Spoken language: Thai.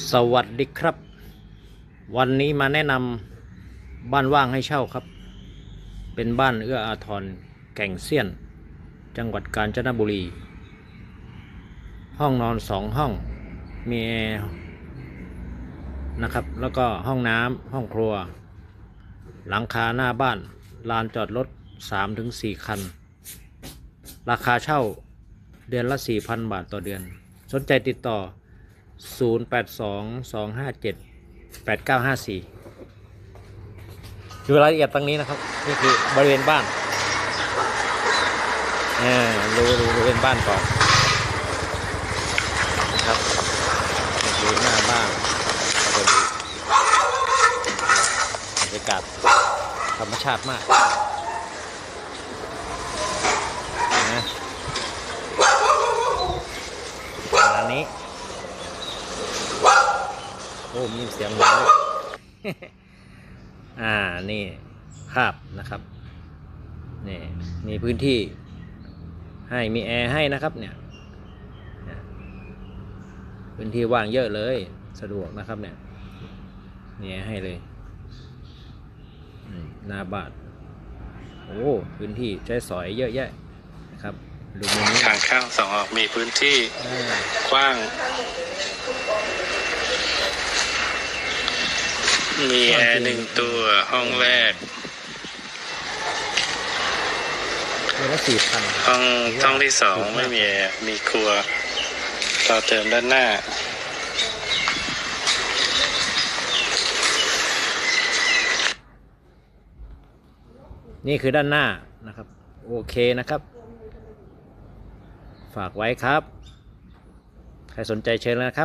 สวัสดีครับ วันนี้มาแนะนำบ้านว่างให้เช่าครับ เป็นบ้านเอื้ออาทรแก่งเซียน จังหวัดกาญจนบุรี ห้องนอนสองห้อง มีแอร์นะครับ แล้วก็ห้องน้ำห้องครัว หลังคาหน้าบ้าน ลานจอดรถ3-4 คัน ราคาเช่าเดือนละ 4,000 บาทต่อเดือน สนใจติดต่อ 0822578954ดูรายละเอียดตรงนี้นะครับ นี่คือบริเวณบ้านอ่าดูดูบริเวณบ้านก่อนนะครับนี่คือหน้าบ้านบรรยากาศธรรมชาติมากนะประมาณนี้ โอ้มีเสียงหมาด้วยอ่านี่ภาพนะครับนี่มีพื้นที่ให้มีแอร์ให้นะครับเนี่ยเนี่ยพื้นที่ว่างเยอะเลยสะดวกนะครับเนี่ยมีแอร์ให้เลยอืมหน้าบ้านโอ้พื้นที่ใช้สอยเยอะแยะนะครับดูมุมนี้ทางเข้าสองออกมีพื้นที่อ่ากว้าง มีแอร์หนึ่งตัวห้องแรกเดือนละสี่พันห้องห้องที่สองไม่มีแอร์มีครัวต่อเติมด้านหน้า นี่คือด้านหน้านะครับ โอเคนะครับ ฝากไว้ครับ ใครสนใจเชิญเลยนะครับ